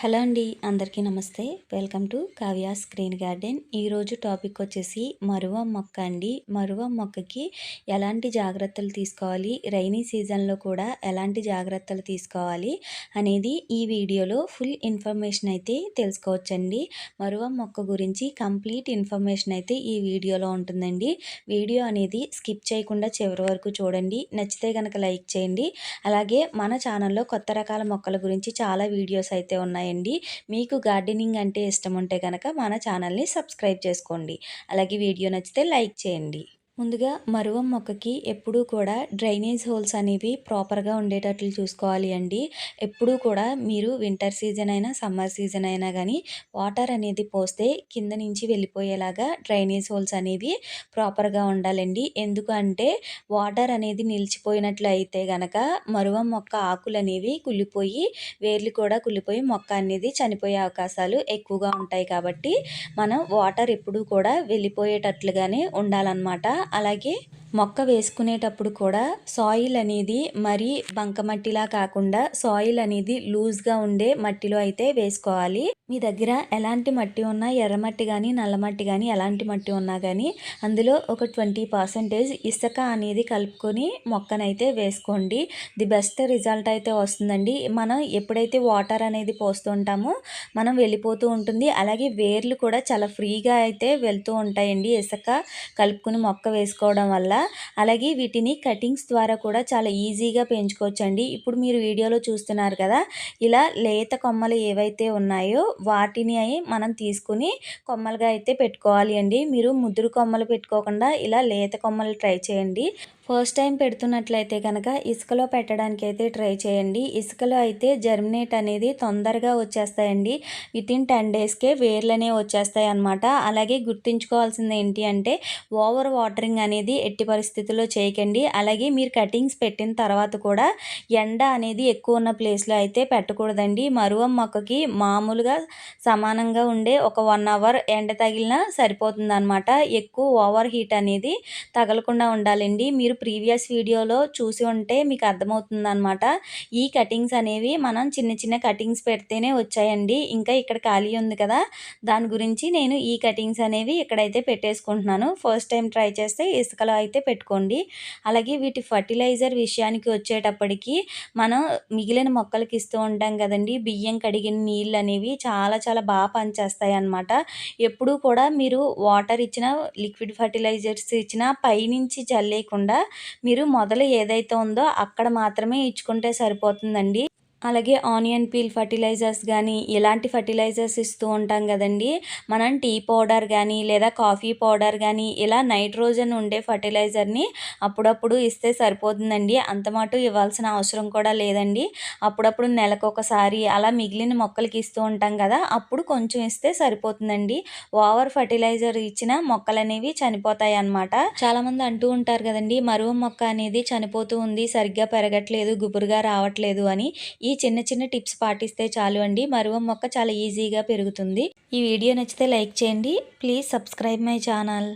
Hello అండి అందరికీ నమస్తే. Welcome to Kavya screen garden. ఈరోజు టాపిక్ వచ్చేసి మరువ మొక్క అండి. మరువ మొక్కకి ఎలాంటి జాగ్రత్తలు తీసుకోవాలి? రైనీ సీజన్లో కూడా ఎలాంటి జాగ్రత్తలు తీసుకోవాలి అనేది ఈ వీడియోలో ఫుల్ ఇన్ఫర్మేషన్ అయితే తెలుసుకోవచ్చండి. మరువ మొక్క గురించి కంప్లీట్ ఇన్ఫర్మేషన్ అయితే ఈ వీడియోలో ఉంటుందండి. వీడియో అనేది స్కిప్ చేయకుండా చివరి వరకు చూడండి. నచ్చితే కనుక లైక్ చేయండి. అలాగే మన ఛానల్లో కొత్త రకాల మొక్కల గురించి చాలా వీడియోస్ అయితే ఉన్నాయి. ఉంటాయండి మీకు గార్డెనింగ్ అంటే ఇష్టం ఉంటే కనుక మన ఛానల్ని సబ్స్క్రైబ్ చేసుకోండి. అలాగే వీడియో నచ్చితే లైక్ చేయండి. ముందుగా మరువం మొక్కకి ఎప్పుడూ కూడా డ్రైనేజ్ హోల్స్ అనేవి ప్రాపర్గా ఉండేటట్లు చూసుకోవాలి అండి. ఎప్పుడూ కూడా మీరు వింటర్ సీజన్ అయినా సమ్మర్ సీజన్ అయినా కానీ వాటర్ అనేది పోస్తే కింద నుంచి వెళ్ళిపోయేలాగా డ్రైనేజ్ హోల్స్ అనేవి ప్రాపర్గా ఉండాలండి. ఎందుకు అంటే వాటర్ అనేది నిలిచిపోయినట్లు అయితే గనక మరువం మొక్క ఆకులు అనేవి కుళ్ళిపోయి వేర్లు కూడా కుళ్ళిపోయి మొక్క అనేది చనిపోయే అవకాశాలు ఎక్కువగా ఉంటాయి కాబట్టి మనం వాటర్ ఎప్పుడూ కూడా వెళ్ళిపోయేటట్లుగానే ఉండాలన్నమాట. అలాగే మొక్క వేసుకునేటప్పుడు కూడా సాయిల్ అనేది మరీ బంకమట్టిలా కాకుండా సాయిల్ అనేది లూజ్గా ఉండే మట్టిలో అయితే వేసుకోవాలి. మీ దగ్గర ఎలాంటి మట్టి ఉన్నా ఎర్రమట్టి కానీ నల్లమట్టి కానీ ఎలాంటి మట్టి ఉన్నా కానీ అందులో ఒక ట్వంటీ పర్సెంటేజ్ ఇసుక అనేది కలుపుకొని మొక్కనైతే వేసుకోండి. ది బెస్ట్ రిజల్ట్ అయితే వస్తుందండి. మనం ఎప్పుడైతే వాటర్ అనేది పోస్తుంటామో మనం వెళ్ళిపోతూ ఉంటుంది. అలాగే వేర్లు కూడా చాలా ఫ్రీగా అయితే వెళ్తూ ఉంటాయండి. ఇసుక కలుపుకొని మొక్క వేసుకోవడం వల్ల అలాగే వీటిని కటింగ్స్ ద్వారా కూడా చాలా ఈజీగా పెంచుకోవచ్చండి. ఇప్పుడు మీరు వీడియోలో చూస్తున్నారు కదా ఇలా లేత కొమ్మలు ఏవైతే ఉన్నాయో వాటిని మనం తీసుకుని కొమ్మలుగా అయితే పెట్టుకోవాలి అండి. మీరు ముదురు కొమ్మలు పెట్టుకోకుండా ఇలా లేత కొమ్మలు ట్రై చేయండి. ఫస్ట్ టైం పెడుతున్నట్లయితే కనుక ఇసుకలో పెట్టడానికి అయితే ట్రై చేయండి. ఇసుకలో అయితే జర్మినేట్ అనేది తొందరగా వచ్చేస్తాయండి. విత్ ఇన్ టెన్ డేస్కే వేర్లనే వచ్చేస్తాయి అనమాట అలాగే గుర్తుంచుకోవాల్సింది ఏంటి అంటే ఓవర్ వాటరింగ్ అనేది ఎట్టి పరిస్థితుల్లో చేయకండి. అలాగే మీరు కటింగ్స్ పెట్టిన తర్వాత కూడా ఎండ అనేది ఎక్కువ ఉన్న ప్లేస్లో అయితే పెట్టకూడదండి. మరువం మొక్కకి మామూలుగా సమానంగా ఉండే ఒక వన్ అవర్ ఎండ తగిలినా సరిపోతుంది అనమాట ఎక్కువ ఓవర్ హీట్ అనేది తగలకుండా ఉండాలండి. మీరు ప్రీవియస్ వీడియోలో చూసి ఉంటే మీకు అర్థమవుతుందనమాట ఈ కటింగ్స్ అనేవి మనం చిన్న చిన్న కటింగ్స్ పెడితేనే వచ్చాయండి. ఇంకా ఇక్కడ ఖాళీ ఉంది కదా. దాని గురించి నేను ఈ కటింగ్స్ అనేవి ఇక్కడైతే పెట్టేసుకుంటున్నాను. ఫస్ట్ టైం ట్రై చేస్తే ఇసుకలో అయితే పెట్టుకోండి. అలాగే వీటి ఫర్టిలైజర్ విషయానికి వచ్చేటప్పటికి మనం మిగిలిన మొక్కలకి ఇస్తూ ఉంటాం కదండి. బియ్యం కడిగిన నీళ్ళు అనేవి చాలా చాలా బాగా పనిచేస్తాయి అన్నమాట. ఎప్పుడూ కూడా మీరు వాటర్ ఇచ్చిన లిక్విడ్ ఫర్టిలైజర్స్ ఇచ్చిన పైనుంచి చల్లేయకుండా మీరు మొదలు ఏదైతే ఉందో అక్కడ మాత్రమే ఇచ్చుకుంటే సరిపోతుందండి. అలాగే ఆనియన్ పీల్ ఫర్టిలైజర్స్ కానీ ఇలాంటి ఫర్టిలైజర్స్ ఇస్తూ ఉంటాం కదండి. మనం టీ పౌడర్ కానీ లేదా కాఫీ పౌడర్ కానీ ఇలా నైట్రోజన్ ఉండే ఫర్టిలైజర్ని అప్పుడప్పుడు ఇస్తే సరిపోతుందండి. అంతమాటు ఇవ్వాల్సిన అవసరం కూడా లేదండి. అప్పుడప్పుడు నెలకు ఒకసారి అలా మిగిలిన మొక్కలకి ఇస్తూ ఉంటాం కదా అప్పుడు కొంచెం ఇస్తే సరిపోతుందండి. ఓవర్ ఫర్టిలైజర్ ఇచ్చిన మొక్కలు అనేవి చనిపోతాయి అన్నమాట. చాలామంది అంటూ ఉంటారు కదండి మరువు మొక్క అనేది చనిపోతూ ఉంది సరిగ్గా పెరగట్లేదు గుబురుగా రావట్లేదు అని. ఈ ఈ చిన్న చిన్న టిప్స్ పాటిస్తే చాలు అండి. మరువ మొక్క చాలా ఈజీగా పెరుగుతుంది. ఈ వీడియో నచ్చితే లైక్ చేయండి. Please subscribe my channel.